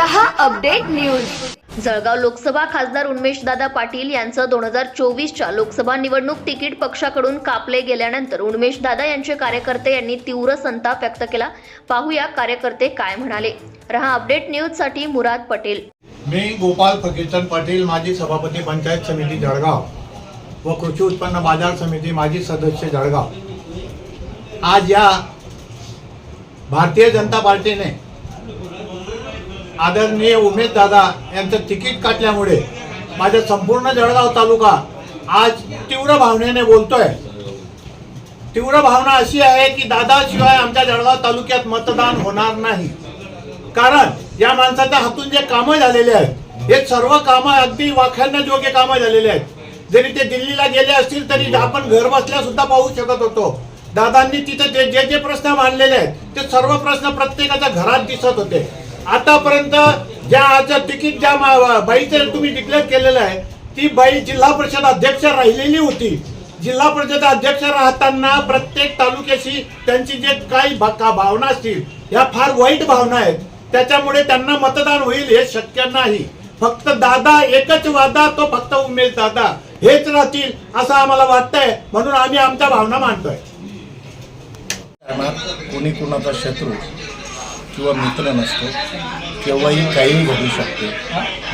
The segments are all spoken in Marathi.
न्यूज. जळगाव लोकसभा खासदार उन्मेशदादा पाटील यांचं दोन हजार चोवीसच्या लोकसभा निवडणूक तिकीट पक्षाकडून कापले गेल्यानंतर उन्मेशदादा यांचे कार्यकर्ते यांनी तीव्र संताप व्यक्त केला. पाहूया कार्यकर्ते काय म्हणाले. रहा अपडेट न्यूजसाठी मुराद पटेल. मी गोपाल फकीरचंद पाटील माजी सभापती पंचायत समिती जळगाव व कृषी उत्पन्न बाजार समिती माजी सदस्य जळगाव. आज या भारतीय जनता पार्टीने आदरणीय उमेश दादा यांचं तिकीट काटल्यामुळे माझा संपूर्ण जळगाव तालुका आज तीव्र भावनेने बोलतोय. तीव्र भावना अशी आहे की दादाशिवाय आमच्या जळगाव तालुक्यात मतदान होणार नाही. कारण या माणसाच्या हातून जे कामं झालेले आहेत हे सर्व कामं अगदी वाखाणण्याजोगे कामं झालेले आहेत. जरी ते दिल्लीला गेले असतील तरी आपण घर बसल्या सुद्धा पाहू शकत होतो. दादांनी तिथे जे जे जे प्रश्न मांडलेले आहेत ते सर्व प्रश्न प्रत्येकाच्या घरात दिसत होते. आतापर्यंत ज्या आज तिकीट ज्या बाईचं तुम्ही डिक्लेअर केलेलं आहे ती बाई जिल्हा परिषद अध्यक्ष राहिलेली होती. जिल्हा परिषद अध्यक्ष राहताना प्रत्येक तालुक्याशी त्यांची जे काही भावना असतील या फार वाईट भावना आहेत. त्याच्यामुळे त्यांना मतदान होईल हे शक्य नाही. फक्त दादा एकच वादा तो फक्त उमेश दादा. हेच राहतील असं आम्हाला वाटतंय. म्हणून आम्ही आमच्या भावना मांडतोय. कोणी कुणाचा शत्रू किंवा मित्र नसतो केव्हाही काहीही घडू शकते.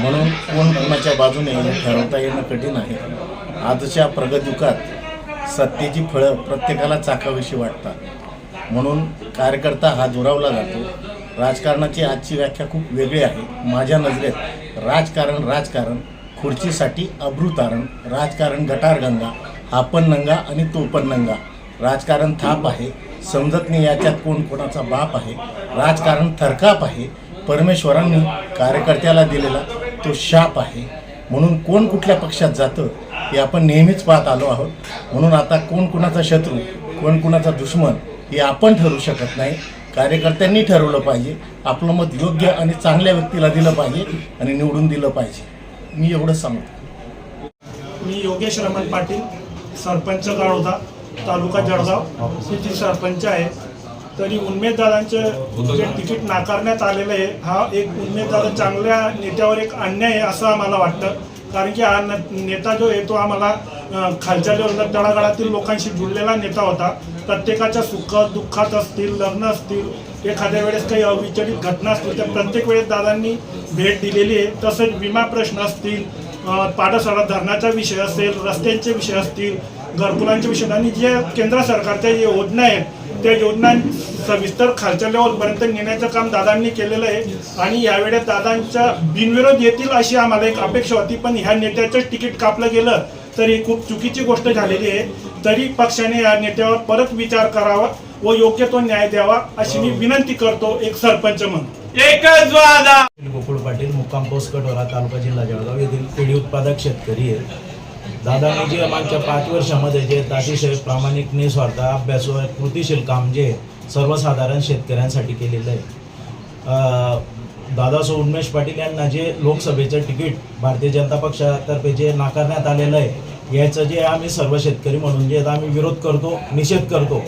म्हणून कोण कोणाच्या बाजूने ठरवता येणं कठीण आहे. आजच्या प्रगतयुगात सत्तेची फळं प्रत्येकाला चाकाविषयी वाटतात. म्हणून कार्यकर्ता हा दुरावला जातो. राजकारणाची आजची व्याख्या खूप वेगळी आहे. माझ्या नजरेत राजकारण राजकारण खुर्चीसाठी अब्रुतारण राजकारण गटारगंगा हा पण नंगा आणि तो पण नंगा राजकारण थाप आहे. समजत नाही याच्यात कोण कोणाचा बाप आहे राजकारण थरकाप आहे परमेश्वरांनी कार्यकर्त्याला दिलेला तो शाप आहे. म्हणून कोण कुठल्या पक्षात जातं हे आपण नेहमीच पाहत आलो आहोत. म्हणून आता कोण कुणाचा शत्रू कोण कुणाचा दुश्मन हे आपण ठरवू शकत नाही. कार्यकर्त्यांनी ठरवलं पाहिजे आपलं मत योग्य आणि चांगल्या व्यक्तीला दिलं पाहिजे आणि निवडून दिलं पाहिजे. मी एवढंच सांगतो. मी योगेश रमण पाटील सरपंच गाळोदा. तालुका जळगाव येथील सरपंच आहे. तरी उन्मेददारांचे जे तिकीट नाकारण्यात आलेलं आहे हा एक उमेदवार चांगल्या नेत्यावर एक अन्याय आहे असं आम्हाला वाटतं. कारण की हा न- नेता जो आहे तो आम्हाला खालच्या लेवलला तळागाळातील लोकांशी जुळलेला नेता होता. प्रत्येकाच्या सुख दुःखात असतील लग्न असतील एखाद्या वेळेस काही अविचलित घटना असतील तर प्रत्येक वेळेस दादांनी भेट दिलेली आहे. तसंच विमा प्रश्न असतील अ, पाडसरा धरणाचा विषय असेल रस्त्यांचे विषय असतील घरकुलांचे विषय आणि जे केंद्र सरकारच्या जे योजना आहेत त्या योजना सविस्तर खालच्या लेवलपर्यंत नेण्याचं काम दादांनी केलेलं आहे. आणि यावेळेस दादांच्या बिनविरोध येतील अशी आम्हाला एक अपेक्षा होती पण ह्या नेत्याचं तिकीट कापलं गेलं तर ही खूप चुकीची गोष्ट झालेली आहे. तरी पक्षाने या नेत्यावर परत विचार करावा व योग्य तो न्याय द्यावा अशी मी विनंती करतो एक सरपंच म्हणून. एकच वादा! गोकुळ पाटील मुक्काम पोस्ट कटोरा तालुका जिल्हा जळगाव येथील पेढी उत्पादक शेतकरी आहेत. दादांनी जे मागच्या पाच वर्षामध्ये जे अतिशय प्रामाणिक निस्वार्थ अभ्यास व कृतिशील काम जे सर्वसाधारण शेतकऱ्यांसाठी केलेलं आहे. दादासो उन्मेश पाटील यांना जे लोकसभेचं तिकीट भारतीय जनता पक्षातर्फे जे नाकारण्यात आलेलं आहे याचं जे आम्ही सर्व शेतकरी म्हणून जे आम्ही विरोध करतो निषेध करतो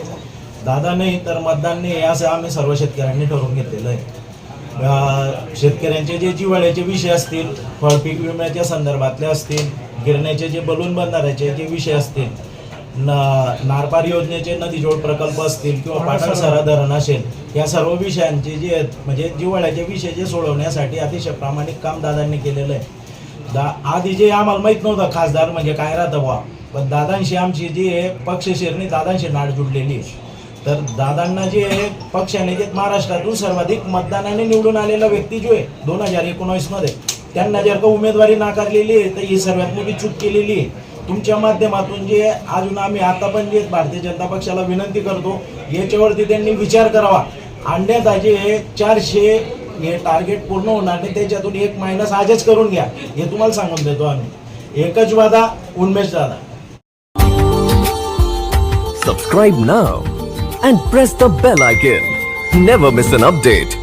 दादा नाही तर मतदान नाही असं आम्ही सर्व शेतकऱ्यांनी ठरवून घेतलेलं आहे. शेतकऱ्यांचे जे जिवाळ्याचे विषय असतील फळपीक विम्याच्या संदर्भातले असतील गिरण्याचे जे बलून बंधाऱ्याचे जे विषय असतील न नारपार योजनेचे नदीजोड प्रकल्प असतील किंवा पाटणसरा धरण असेल या सर्व विषयांचे जे आहेत म्हणजे जिव्हाळ्याचे विषय जे सोडवण्यासाठी अतिशय प्रामाणिक काम दादांनी केलेलं आहे. दा आधी जे आम्हाला माहीत नव्हतं खासदार म्हणजे काय राहतं बुवा. पण दादांशी आमची जी आहे पक्षशिरणी दादांशी नाड जुडलेली आहे. तर दादांना जे आहे पक्षाने जे महाराष्ट्रातून सर्वाधिक मतदानाने निवडून आलेला व्यक्ती जो आहे दोन हजार एकोणावीसमध्ये त्यांना जर का उमेदवारी नाकारलेली आहे तर ही सर्वात मोठी चूक केलेली आहे. तुमच्या माध्यमातून जे अजून आम्ही आता पण जे भारतीय जनता पक्षाला विनंती करतो याच्यावरती त्यांनी विचार करावा. आणण्यात जे चारशे हे टार्गेट पूर्ण होणार नाही त्याच्यातून एक मायनस आजच करून घ्या. हे तुम्हाला सांगून देतो आम्ही. एकच वादा उन्मेष दादा. सबस्क्राईब ना and press the bell icon never miss an update